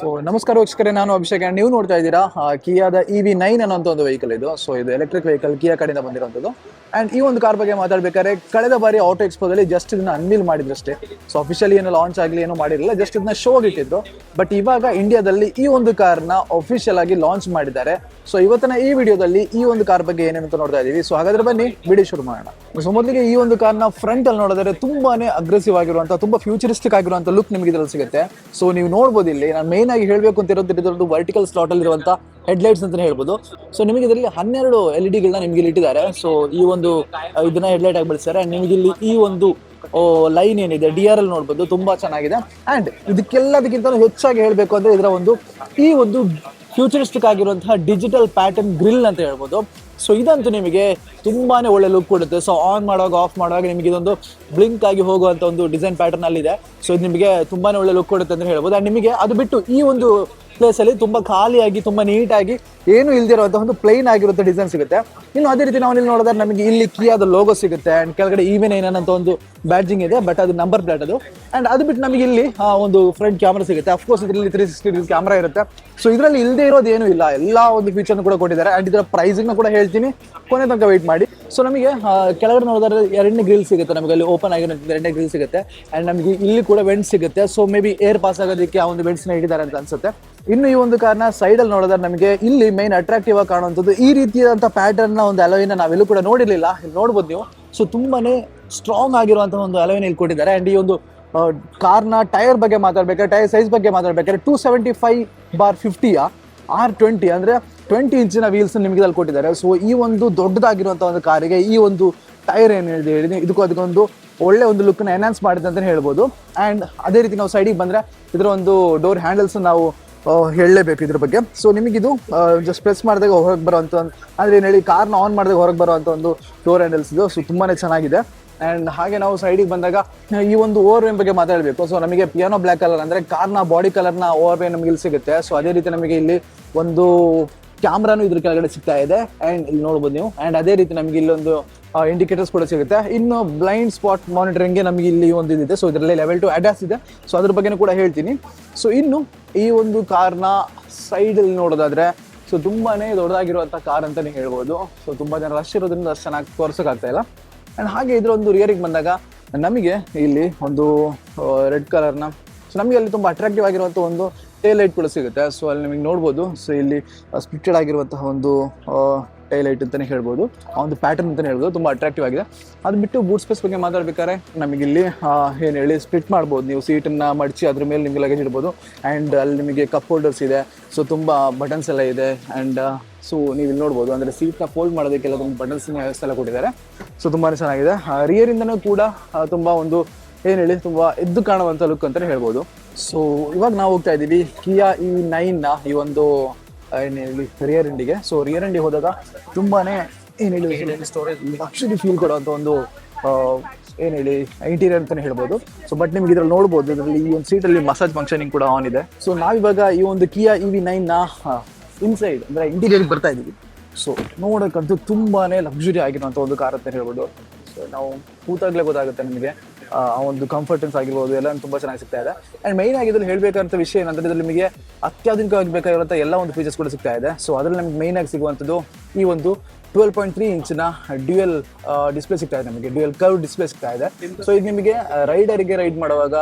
So ನಮಸ್ಕಾರ ವೀಕ್ಷಕರೇ, ನಾನು ಅಭಿಷೇಕ್ ಅಂಡ್ ನೀವು ನೋಡ್ತಾ ಇದ್ದೀರಾ ಕಿಯಾದ ಇ ವಿ ನೈನ್ ಅನ್ನೋಂಥ ಒಂದು ವೆಹಿಕಲ್ ಇದು. ಸೊ ಇದು ಎಲೆಕ್ಟ್ರಿಕ್ ವೆಹಿಕಲ್ ಕಿಯಾ ಕಡೆಯಿಂದ ಬಂದಿರುವಂಥದ್ದು. ಅಂಡ್ ಈ ಒಂದು ಕಾರ್ ಬಗ್ಗೆ ಮಾತಾಡ್ಬೇಕಾದ್ರೆ, ಕಳೆದ ಬಾರಿ ಆಟೋ ಎಕ್ಸ್ಪೋದಲ್ಲಿ ಜಸ್ಟ್ ಇದನ್ನ ಅನ್ವೀಲ್ ಮಾಡಿದ್ರಷ್ಟೇ. ಸೊ ಅಫಿಷಿಯಲಿ ಏನು ಲಾಂಚ್ ಆಗಲಿ, ಏನು ಮಾಡಿರಲಿಲ್ಲ ಜಸ್ಟ್ ಇದನ್ನ ಶೋಗೆ ಇಟ್ಟಿದ್ದು. ಬಟ್ ಇವಾಗ ಇಂಡಿಯಾದಲ್ಲಿ ಈ ಒಂದು ಕಾರ್ನ ಅಫಿಷಿಯಲ್ ಆಗಿ ಲಾಂಚ್ ಮಾಡಿದ್ದಾರೆ. ಸೊ ಇವತ್ತಿನ ಈ ವಿಡಿಯೋದಲ್ಲಿ ಈ ಒಂದು ಕಾರ್ ಬಗ್ಗೆ ಏನೇನಂತ ನೋಡ್ತಾ ಇದ್ದೀವಿ. ಸೊ ಹಾಗಾದ್ರೆ ಬನ್ನಿ, ವಿಡಿಯೋ ಶುರು ಮಾಡೋಣ. ಸೊ ಮೊದಲಿಗೆ ಈ ಒಂದು ಕಾರ್ನ ಫ್ರಂಟ್ ಅಲ್ಲಿ ನೋಡಿದ್ರೆ ತುಂಬಾನೇ ಅಗ್ರೆಸಿವ್ ಆಗಿರುವಂತಹ ತುಂಬಾ ಫ್ಯೂಚರಿಸ್ಟಿಕ್ ಆಗಿರುವಂತಹ ಲುಕ್ ನಿಮಗೆ ಇದ್ರಲ್ಲಿ ಸಿಗುತ್ತೆ. ಸೊ ನೀವು ನೋಡ್ಬೋದು ಇಲ್ಲಿ, ನಾನು ಮೇನ್ ಆಗಿ ಹೇಳಬೇಕು ಅಂತ ಇರೋದು ವರ್ಟಿಕಲ್ ಸ್ಲಾಟ್ ಅಲ್ಲಿ ಇರುವಂತ ಹೆಡ್ಲೈಟ್ಸ್ ಅಂತಾನೆ ಹೇಳ್ಬೋದು. ಸೊ ನಿಮಗೆ ಇದರಲ್ಲಿ ಹನ್ನೆರಡು ಎಲ್ ಇ ಡಿಗಳನ್ನ ನಿಮಗೆ ಇಲ್ಲಿ ಇಟ್ಟಿದ್ದಾರೆ. ಸೊ ಈ ಒಂದು ಇದನ್ನ ಇದನ್ನ ಹೆಡ್ಲೈಟ್ ಆಗಿ ಬಳಸ್ತಾರೆ ನಿಮಗೆ ಇಲ್ಲಿ ಈ ಒಂದು ಲೈನ್ ಏನಿದೆ ಡಿ ಆರ್ ಎಲ್ ನೋಡ್ಬೋದು. ತುಂಬಾ ಚೆನ್ನಾಗಿದೆ. ಅಂಡ್ ಇದಕ್ಕೆಲ್ಲದಕ್ಕಿಂತ ಹೆಚ್ಚಾಗಿ ಹೇಳಬೇಕು ಅಂದ್ರೆ ಇದರ ಒಂದು, ಈ ಒಂದು ಫ್ಯೂಚರಿಸ್ಟಿಕ್ ಆಗಿರುವಂತಹ ಡಿಜಿಟಲ್ ಪ್ಯಾಟರ್ನ್ ಗ್ರಿಲ್ ಅಂತ ಹೇಳ್ಬೋದು. ಸೊ ಇದಂತೂ ನಿಮಗೆ ತುಂಬಾನೇ ಒಳ್ಳೆ ಲುಕ್ ಕೊಡುತ್ತೆ. ಸೊ ಆನ್ ಮಾಡುವಾಗ ಆಫ್ ಮಾಡುವಾಗ ನಿಮಗೆ ಇದೊಂದು ಬ್ಲಿಂಕ್ ಆಗಿ ಹೋಗುವಂತ ಒಂದು ಡಿಸೈನ್ ಪ್ಯಾಟರ್ನ್ ಅಲ್ಲಿ ಇದೆ ಸೊ ಇದು ನಿಮಗೆ ತುಂಬಾನೇ ಒಳ್ಳೆ ಲುಕ್ ಕೊಡುತ್ತೆ ಅಂತ ಹೇಳ್ಬೋದು. ಅಂಡ್ ನಿಮಗೆ ಅದು ಬಿಟ್ಟು ಈ ಒಂದು ಪ್ಲೇಸ್ ಅಲ್ಲಿ ತುಂಬಾ ಖಾಲಿಯಾಗಿ, ತುಂಬಾ ನೀಟಾಗಿ ಏನು ಇಲ್ದಿರುವಂತಹ ಒಂದು ಪ್ಲೈನ್ ಆಗಿರುವಂತ ಡಿಸೈನ್ ಸಿಗುತ್ತೆ. ಇನ್ನು ಅದೇ ರೀತಿ ನಾವು ಇಲ್ಲಿ ನೋಡಿದ್ರೆ ನಮಗೆ ಇಲ್ಲಿ ಕಿಯಾದ ಲೋಗೋ ಸಿಗುತ್ತೆ ಅಂಡ್ ಕೆಳಗಡೆ ಈವೆನ್ ಏನಂತ ಒಂದು ಬ್ಯಾಡ್ಜಿಂಗ್ ಇದೆ ಬಟ್ ಅದು ನಂಬರ್ ಪ್ಲೇಟ್ ಅದು. ಅಂಡ್ ಅದು ಬಿಟ್ಟು ನಮಗೆ ಇಲ್ಲಿ ಒಂದು ಫ್ರಂಟ್ ಕ್ಯಾಮ್ರಾ ಸಿಗುತ್ತೆ. ಅಫ್ಕೋರ್ಸ್ ಇದರಲ್ಲಿ ತ್ರೀ ಸಿಕ್ಸ್ಟಿ ಡಿಗ್ರಿ ಕ್ಯಾಮ್ರಾ ಇರುತ್ತೆ. ಸೊ ಇದರಲ್ಲಿ ಇಲ್ಲದೆ ಇರೋದು ಏನು ಇಲ್ಲ. ಎಲ್ಲ ಒಂದು ಫೀಚರ್ ಕೂಡ ಕೊಟ್ಟಿದ್ದಾರೆ. ಅಂಡ್ ಇದರ ಪ್ರೈಸಿಂಗ್ ಕೂಡ ಹೇಳ್ತೀನಿ. ಕೊನೆ ತನಕ ವೆಯ್ಟ್ ಮಾಡಿ. ಸೊ ನಮಗೆ ಕೆಳಗಡೆ ನೋಡಿದ್ರೆ ಎರಡನೇ ಗ್ರಿಲ್ ಸಿಗುತ್ತೆ ನಮಗೆ. ಅಲ್ಲಿ ಓಪನ್ ಆಗಿರೋ ಎರಡನೇ ಗ್ರಿಲ್ ಸಿಗುತ್ತೆ. ಅಂಡ್ ನಮಗೆ ಇಲ್ಲಿ ಕೂಡ ವೆಂಟ್ ಸಿಗುತ್ತೆ. So maybe air pass ಆಗೋದಕ್ಕೆ ಆ ಒಂದು ವೆಂಟ್ಸ್ನ ಇಟ್ಟಿದ್ದಾರೆ ಅಂತ ಅನ್ಸುತ್ತೆ. ಇನ್ನು ಈ ಒಂದು ಕಾರ್ನ ಸೈಡ್ ಅಲ್ಲಿ ನೋಡಿದ್ರೆ ನಮಗೆ ಇಲ್ಲಿ ಮೈನ್ ಅಟ್ರಾಕ್ಟಿವ್ ಆಗಿ ಕಾಣುವಂಥದ್ದು ಈ ರೀತಿಯಾದಂಥ ಪ್ಯಾಟರ್ನ್ನ ಒಂದು ಅಲೋಯಿನ ನಾವೆಲ್ಲೂ ಕೂಡ ನೋಡಿರ್ಲಿಲ್ಲ. ಇಲ್ಲಿ ನೋಡ್ಬೋದು ನೀವು. ಸೊ ತುಂಬಾನೇ ಸ್ಟ್ರಾಂಗ್ ಆಗಿರುವಂತಹ ಒಂದು ಅಲೋಯಿನ ಇಲ್ಲಿ ಕೊಟ್ಟಿದ್ದಾರೆ. ಅಂಡ್ ಈ ಒಂದು ಕಾರ್ನ ಟೈರ್ ಬಗ್ಗೆ ಮಾತಾಡ್ಬೇಕಾದ್ರೆ ಟೈರ್ ಸೈಜ್ ಬಗ್ಗೆ ಮಾತಾಡ್ಬೇಕಾದ್ರೆ ಟೂ ಸೆವೆಂಟಿ ಫೈವ್ ಬಾರ್ ಫಿಫ್ಟಿಯ ಆರ್ ಟ್ವೆಂಟಿ ಅಂದ್ರೆ ಟ್ವೆಂಟಿ ಇಂಚಿನ ವೀಲ್ಸ್ ನಿಮಗೆ ಅಲ್ಲಿ ಕೊಟ್ಟಿದ್ದಾರೆ. ಸೊ ಈ ಒಂದು ದೊಡ್ಡದಾಗಿರುವಂಥ ಒಂದು ಕಾರಿಗೆ ಈ ಒಂದು ಟೈರ್ ಏನು ಹೇಳಿದೆ ಇದಕ್ಕೂ ಅದಕ್ಕೊಂದು ಒಳ್ಳೆ ಒಂದು ಲುಕ್ನ ಎನ್ಹಾನ್ಸ್ ಮಾಡಿದೆ ಅಂತಲೇ ಹೇಳ್ಬೋದು. ಆ್ಯಂಡ್ ಅದೇ ರೀತಿ ನಾವು ಸೈಡಿಗೆ ಬಂದರೆ ಇದರ ಒಂದು ಡೋರ್ ಹ್ಯಾಂಡಲ್ಸ್ ನಾವು ಹೇಳಲೇಬೇಕು ಇದ್ರ ಬಗ್ಗೆ. ಸೊ ನಿಮಗಿದು ಜಸ್ಟ್ ಪ್ರೆಸ್ ಮಾಡಿದಾಗ ಹೊರಗೆ ಬರುವಂಥ ಅಂದ್ರೆ ಏನು ಹೇಳಿ ಕಾರ್ನ ಆನ್ ಮಾಡಿದಾಗ ಹೊರಗೆ ಬರುವಂಥ ಒಂದು ಡೋರ್ ಹ್ಯಾಂಡಲ್ಸ್ ಇದು. ಸೊ ತುಂಬಾ ಚೆನ್ನಾಗಿದೆ. ಆ್ಯಂಡ್ ಹಾಗೆ ನಾವು ಸೈಡಿಗೆ ಬಂದಾಗ, ಈ ಒಂದು ಓವರ್ ವೇನ್ ಬಗ್ಗೆ ಮಾತಾಡಬೇಕು. ಸೊ ನಮಗೆ ಪಿಯಾನೋ ಬ್ಲ್ಯಾಕ್ ಕಲರ್ ಅಂದರೆ ಕಾರ್ನ ಬಾಡಿ ಕಲರ್ನ ಓವರ್ ವೇ ನಮಗೆ ಇಲ್ಲಿ ಸಿಗುತ್ತೆ. ಸೊ ಅದೇ ರೀತಿ ನಮಗೆ ಇಲ್ಲಿ ಒಂದು ಕ್ಯಾಮ್ರಾನು ಇದ್ರ ಕೆಳಗಡೆ ಸಿಗ್ತಾ ಇದೆ. ಆ್ಯಂಡ್ ಇಲ್ಲಿ ನೋಡ್ಬೋದು ನೀವು. ಆ್ಯಂಡ್ ಅದೇ ರೀತಿ ನಮಗೆ ಇಲ್ಲೊಂದು ಇಂಡಿಕೇಟರ್ಸ್ ಕೂಡ ಸಿಗುತ್ತೆ. ಇನ್ನು ಬ್ಲೈಂಡ್ ಸ್ಪಾಟ್ ಮಾನಿಟರಿಂಗ್ಗೆ ನಮಗೆ ಇಲ್ಲಿ ಒಂದು ಇದಿದೆ. ಸೊ ಇದರಲ್ಲಿ ಲೆವೆಲ್ ಟು ಅಡ್ಯಾಸ್ ಇದೆ. ಸೊ ಅದ್ರ ಬಗ್ಗೆನೂ ಕೂಡ ಹೇಳ್ತೀನಿ. ಸೊ ಇನ್ನು ಈ ಒಂದು ಕಾರ್ನ ಸೈಡಲ್ಲಿ ನೋಡೋದಾದ್ರೆ ಸೊ ತುಂಬಾನೇ ದೊಡ್ಡದಾಗಿರುವಂಥ ಕಾರ್ ಅಂತಲೇ ಹೇಳ್ಬೋದು. ಸೊ ತುಂಬ ಜನ ರಶ್ ಇರೋದ್ರಿಂದ ಅಷ್ಟು ಚೆನ್ನಾಗಿ ತೋರ್ಸೋಕ್ಕಾಗ್ತಾ ಇಲ್ಲ. ಆ್ಯಂಡ್ ಹಾಗೆ ಇದರ ಒಂದು ರಿಯರಿಗೆ ಬಂದಾಗ, ನಮಗೆ ಇಲ್ಲಿ ಒಂದು ರೆಡ್ ಕಲರ್ನ ಸೊ ನಮಗೆ ಅಲ್ಲಿ ತುಂಬ ಅಟ್ರಾಕ್ಟಿವ್ ಆಗಿರುವಂಥ ಒಂದು ಟೇಲ್ ಲೈಟ್ ಕೂಡ ಸಿಗುತ್ತೆ. ಸೊ ಅಲ್ಲಿ ನಿಮಗೆ ನೋಡ್ಬೋದು. ಸೊ ಇಲ್ಲಿ ಸ್ಪ್ಲಿಟೆಡ್ ಆಗಿರುವಂತಹ ಒಂದು ಟೈಲ್ ಲೈಟ್ ಅಂತಲೇ ಹೇಳ್ಬೋದು. ಆ ಒಂದು ಪ್ಯಾಟರ್ನ್ ಅಂತಲೇ ಹೇಳ್ಬೋದು. ತುಂಬ ಅಟ್ರಾಕ್ಟಿವ್ ಆಗಿದೆ. ಅದು ಬಿಟ್ಟು ಬೂಟ್ ಸ್ಪೇಸ್ ಬಗ್ಗೆ ಮಾತಾಡ್ಬೇಕಾದ್ರೆ ನಮಗಿಲ್ಲಿ ಏನು ಹೇಳಿ ಸ್ಪ್ಲಿಟ್ ಮಾಡ್ಬೋದು. ನೀವು ಸೀಟನ್ನು ಮಡಚಿ ಅದ್ರ ಮೇಲೆ ನಿಮಗೆ ಲಗೇಜ್ ಇಡ್ಬೋದು. ಆ್ಯಂಡ್ ಅಲ್ಲಿ ನಿಮಗೆ ಕಪ್ ಹೋಲ್ಡರ್ಸ್ ಇದೆ. ಸೊ ತುಂಬ ಬಟನ್ಸ್ ಎಲ್ಲ ಇದೆ. ಆ್ಯಂಡ್ ಸೊ ನೀವು ಇಲ್ಲಿ ನೋಡ್ಬೋದು. ಅಂದರೆ ಸೀಟ್ನ ಫೋಲ್ಡ್ ಮಾಡೋದಕ್ಕೆಲ್ಲ ತುಂಬ ಬಟನ್ಸ್ನ ವ್ಯವಸ್ಥೆ ಎಲ್ಲ ಕೊಟ್ಟಿದ್ದಾರೆ. ಸೊ ತುಂಬಾ ಚೆನ್ನಾಗಿದೆ. ರಿಯರಿಂದನೂ ಕೂಡ ತುಂಬ ಒಂದು, ಏನು ಹೇಳಿ, ತುಂಬ ಎದ್ದು ಕಾಣುವಂಥ ಲುಕ್ ಅಂತಲೇ ಹೇಳ್ಬೋದು. ಸೊ ಇವಾಗ ನಾವು ಹೋಗ್ತಾ ಇದ್ದೀವಿ ಕಿಯಾ ಈ ನೈನ್ನ ಈ ಒಂದು ಏನು ಹೇಳಿ ರಿಯರ್ ಎಂಡಿಗೆ ಸೊ ರಿಯರ್ ಎಂಡಿಗೆ ಹೋದಾಗ ತುಂಬಾನೇ ಏನು ಹೇಳಿ ಸ್ಟೋರೇಜ್ ಲಕ್ಷರಿ ಫೀಲ್ ಕೊಡುವಂಥ ಒಂದು ಏನು ಹೇಳಿ ಇಂಟೀರಿಯರ್ ಅಂತಲೇ ಹೇಳ್ಬೋದು. ಸೊ ಬಟ್ ನಿಮ್ಗೆ ಇದ್ರಲ್ಲಿ ನೋಡ್ಬೋದು ಇದರಲ್ಲಿ ಈ ಒಂದು ಸೀಟಲ್ಲಿ ಮಸಾಜ್ ಫಂಕ್ಷನಿಂಗ್ ಕೂಡ ಆನ್ ಇದೆ. ಸೊ ನಾವಿವಾಗ ಈ ಒಂದು ಕಿಯಾ ಇ ವಿ ನೈನ್ನ ಇನ್ಸೈಡ್ ಅಂದರೆ ಇಂಟೀರಿಯರ್ಗೆ ಬರ್ತಾ ಇದ್ದೀವಿ ಸೊ ನೋಡೋಕ್ಕಂತೂ ತುಂಬಾನೇ ಲಕ್ಸುರಿ ಆಗಿರುವಂಥ ಒಂದು ಕಾರ್ ಅಂತ ಹೇಳ್ಬೋದು. ಸೊ ನಾವು ಕೂತಾಗಲೇ ಗೊತ್ತಾಗುತ್ತೆ ನಿಮಗೆ. ಆ ಒಂದು ಕಂಫರ್ಟೆನ್ಸ್ ಆಗಿರ್ಬೋದು ಎಲ್ಲ ತುಂಬಾ ಚೆನ್ನಾಗಿ ಸಿಗ್ತಾ ಇದೆ. ಅಂಡ್ ಮೈನ್ ಆಗಿ ಇದ್ರಲ್ಲಿ ಹೇಳಬೇಕಂತ ವಿಷಯ ಏನಂದ್ರೆ, ಇದ್ರಲ್ಲಿ ನಿಮಗೆ ಅತ್ಯಾಧುನಿಕವಾಗಿ ಬೇಕಾಗಿರುವಂಥ ಎಲ್ಲ ಒಂದು ಫೀಚರ್ಸ್ ಕೂಡ ಸಿಗ್ತಾ ಇದೆ. ಸೊ ಅದರಲ್ಲಿ ನಮ್ಗೆ ಮೈನ್ ಆಗಿ ಸಿಗುವಂಥದ್ದು ಈ ಒಂದು ಟ್ವೆಲ್ ಪಾಯಿಂಟ್ ತ್ರೀ ಇಂಚಿನ ಡ್ಯೂಯಲ್ ಡಿಸ್ಪ್ಲೇ ಸಿಗ್ತಾ ಇದೆ ನಮಗೆ. ಡ್ಯೂಯಲ್ ಕರ್ವ್ ಡಿಸ್ಪ್ಲೇ ಸಿಗ್ತಾ ಇದೆ. ಸೊ ಇದು ನಿಮಗೆ ರೈಡರಿಗೆ ರೈಡ್ ಮಾಡುವಾಗ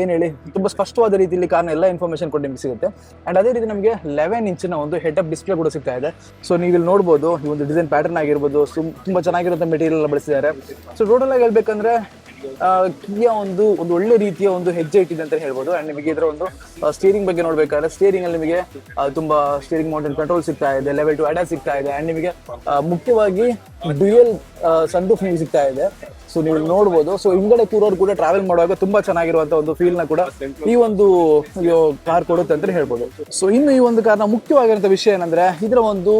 ಏನು ಹೇಳಿ, ತುಂಬ ಸ್ಪಷ್ಟವಾದ ರೀತಿಯಲ್ಲಿ ಕಾರಣ ಎಲ್ಲ ಇನ್ಫಾರ್ಮೇಶನ್ ಕೂಡ ನಿಮಗೆ ಸಿಗುತ್ತೆ. ಆ್ಯಂಡ್ ಅದೇ ರೀತಿ ನಮಗೆ ಲೆವೆನ್ ಇಂಚಿನ ಒಂದು ಹೆಡ್ ಅಪ್ ಡಿಸ್ಪ್ಲೇ ಕೂಡ ಸಿಗ್ತಾ ಇದೆ. ಸೊ ನೀವು ಇಲ್ಲಿ ನೋಡ್ಬೋದು, ಈ ಒಂದು ಡಿಸೈನ್ ಪ್ಯಾಟರ್ನ್ ಆಗಿರ್ಬೋದು ತುಂಬ ಚೆನ್ನಾಗಿರುವಂಥ ಮೆಟೀರಿಯಲ್ ಬಳಸಿದ್ದಾರೆ. ಸೊ ಟೋಟಲ್ ಆಗಿ ಹೇಳ್ಬೇಕಂದ್ರೆ ಕಿಯಾ ಒಂದು ಒಂದು ಒಳ್ಳೆ ರೀತಿಯ ಒಂದು ಹೆಜ್ಜೆ ಇಟ್ಟಿದೆ ಅಂತ ಹೇಳ್ಬೋದು. ಅಂಡ್ ನಿಮಗೆ ಇದರ ಒಂದು ಸ್ಟೀರಿಂಗ್ ಬಗ್ಗೆ ನೋಡ್ಬೇಕಾದ್ರೆ ಸ್ಟೀರಿಂಗ್ ಅಲ್ಲಿ ನಿಮಗೆ ತುಂಬಾ ಸ್ಟೀರಿಂಗ್ ಮೌಂಟೇನ್ ಕಂಟ್ರೋಲ್ ಸಿಗ್ತಾ ಇದೆ ಲೆವೆಲ್ ಟು ಅಡಾ ಸಿಗ್ತಾ ಇದೆ ಅಂಡ್ ನಿಮಗೆ ಮುಖ್ಯವಾಗಿ ಡ್ಯೂಯಲ್ ಸಂದೂಫ್ ನಿಮಗೆ ಸಿಗ್ತಾ ಇದೆ. ಸೊ ನೀವು ನೋಡ್ಬೋದು. ಸೊ ಹಿಂಗಡೆ ಕೂರೋರು ಕೂಡ ಟ್ರಾವೆಲ್ ಮಾಡುವಾಗ ತುಂಬಾ ಚೆನ್ನಾಗಿರುವಂತ ಒಂದು ಫೀಲ್ನ ಕೂಡ ಈ ಒಂದು ಕಾರ್ ಕೊಡುತ್ತೆ ಅಂತ ಹೇಳ್ಬೋದು. ಸೊ ಇನ್ನು ಈ ಒಂದು ಕಾರ್ನ ಮುಖ್ಯವಾಗಿರುವಂತ ವಿಷಯ ಏನಂದ್ರೆ, ಇದರ ಒಂದು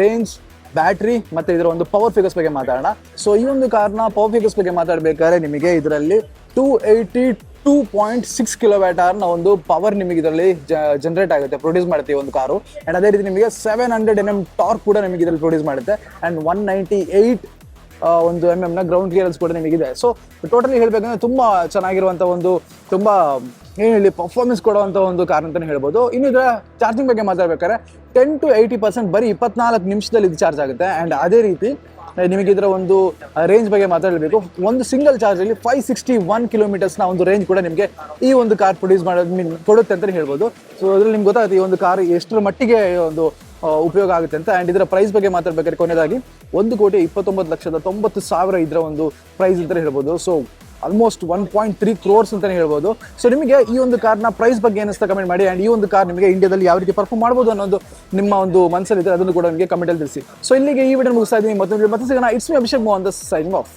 ರೇಂಜ್ ಬ್ಯಾಟ್ರಿ ಮತ್ತೆ ಇದರ ಒಂದು ಪವರ್ ಫಿಗರ್ಸ್ ಬಗ್ಗೆ ಮಾತಾಡೋಣ. ಸೊ ಈ ಒಂದು ಕಾರ್ನ ಪವರ್ ಫಿಗರ್ಸ್ ಬಗ್ಗೆ ಮಾತಾಡಬೇಕಾದ್ರೆ ನಿಮಗೆ ಇದರಲ್ಲಿ two eighty two point six kilowatt ಒಂದು ಪವರ್ ನಿಮಗೆ ಇದರಲ್ಲಿ ಜನರೇಟ್ ಆಗುತ್ತೆ ಪ್ರೊಡ್ಯೂಸ್ ಮಾಡುತ್ತೆ ಈ ಒಂದು ಕಾರು ಅಂಡ್ ಅದೇ ರೀತಿ ನಿಮಗೆ seven hundred M M torque ಕೂಡ ನಿಮಗೆ ಇದರಲ್ಲಿ ಪ್ರೊಡ್ಯೂಸ್ ಮಾಡುತ್ತೆ. ಅಂಡ್ ಒನ್ ನೈಂಟಿ ಏಯ್ಟ್ ಒಂದು ಎಂ ಎಮ್ನ ಗ್ರೌಂಡ್ ಕ್ಲಿಯರೆನ್ಸ್ ಕೂಡ ನಿಮಗಿದೆ. ಸೊ ಟೋಟಲಿ ಹೇಳಬೇಕಂದ್ರೆ ತುಂಬ ಚೆನ್ನಾಗಿರುವಂಥ ಒಂದು ತುಂಬ ಹೇಳಿ ಪರ್ಫಾರ್ಮೆನ್ಸ್ ಕೊಡುವಂಥ ಒಂದು ಕಾರ್ ಅಂತಲೇ ಹೇಳ್ಬೋದು. ಇನ್ನು ಇದರ ಚಾರ್ಜಿಂಗ್ ಬಗ್ಗೆ ಮಾತಾಡ್ಬೇಕಾದ್ರೆ ಟೆನ್ ಟು ಏಯ್ಟಿ ಪರ್ಸೆಂಟ್ ಬರೀ ಇಪ್ಪತ್ನಾಲ್ಕು ನಿಮಿಷದಲ್ಲಿ ಇದು ಚಾರ್ಜ್ ಆಗುತ್ತೆ. ಆ್ಯಂಡ್ ಅದೇ ರೀತಿ ನಿಮಗೆ ಇದರ ಒಂದು ರೇಂಜ್ ಬಗ್ಗೆ ಮಾತಾಡಬೇಕು. ಒಂದು ಸಿಂಗಲ್ ಚಾರ್ಜಲ್ಲಿ ಫೈವ್ ಸಿಕ್ಸ್ಟಿ ಒನ್ ಕಿಲೋಮೀಟರ್ಸ್ನ ಒಂದು ರೇಂಜ್ ಕೂಡ ನಿಮಗೆ ಈ ಒಂದು ಕಾರ್ ಪ್ರೊಡ್ಯೂಸ್ ಮಾಡೋದು ಮೀನ್ ಕೊಡುತ್ತೆ ಅಂತಲೇ ಹೇಳ್ಬೋದು. ಸೊ ಅದರಲ್ಲಿ ನಿಮ್ಗೆ ಗೊತ್ತಾಗುತ್ತೆ ಈ ಒಂದು ಕಾರ್ ಎಷ್ಟರ ಮಟ್ಟಿಗೆ ಒಂದು ಉಪಯೋಗ ಆಗುತ್ತೆ ಅಂತ. ಆ್ಯಂಡ್ ಇದರ ಪ್ರೈಸ್ ಬಗ್ಗೆ ಮಾತಾಡ್ಬೇಕಾದ್ರೆ ಕೊನೆಯದಾಗಿ, ಒಂದು ಕೋಟಿ ಇಪ್ಪತ್ತೊಂಬತ್ತು ಲಕ್ಷದ ತೊಂಬತ್ತು ಸಾವಿರ ಇದರ ಒಂದು ಪ್ರೈಸ್ ಅಂತಲೇ ಹೇಳ್ಬೋದು. So almost one point three crores ಅಂತಲೇ ಹೇಳ್ಬೋದು. ಸೊ ನಿಮಗೆ ಈ ಒಂದು ಕಾರ್ನ ಪ್ರೈಸ್ ಬಗ್ಗೆ ಏನಿಸ್ತಾ ಕಮೆಂಟ್ ಮಾಡಿ ಆ್ಯಂಡ್ ಈ ಒಂದು ಕಾರ್ ನಿಮಗೆ ಇಂಡಿಯಾದಲ್ಲಿ ಯಾವ ರೀತಿ ಪರ್ಫಾರ್ಮ್ ಮಾಡ್ಬೋದು ಅನ್ನೋದು ನಿಮ್ಮ ಒಂದು ಮನಸ್ಸಲ್ಲಿದೆ ಅದನ್ನು ಕೂಡ ನಿಮಗೆ ಕಮೆಂಟಲ್ಲಿ ತಿಳಿಸಿ. ಸೊ ಇಲ್ಲಿಗೆ ಈ ವಿಡಿಯೋ ಮುಗಿಸ್ತಾ ಇದ್ದೀನಿ. ಮತ್ತೆ ಮತ್ತೆ ಸಿಗೋಣ. It's me Abhishek Mohan the signing off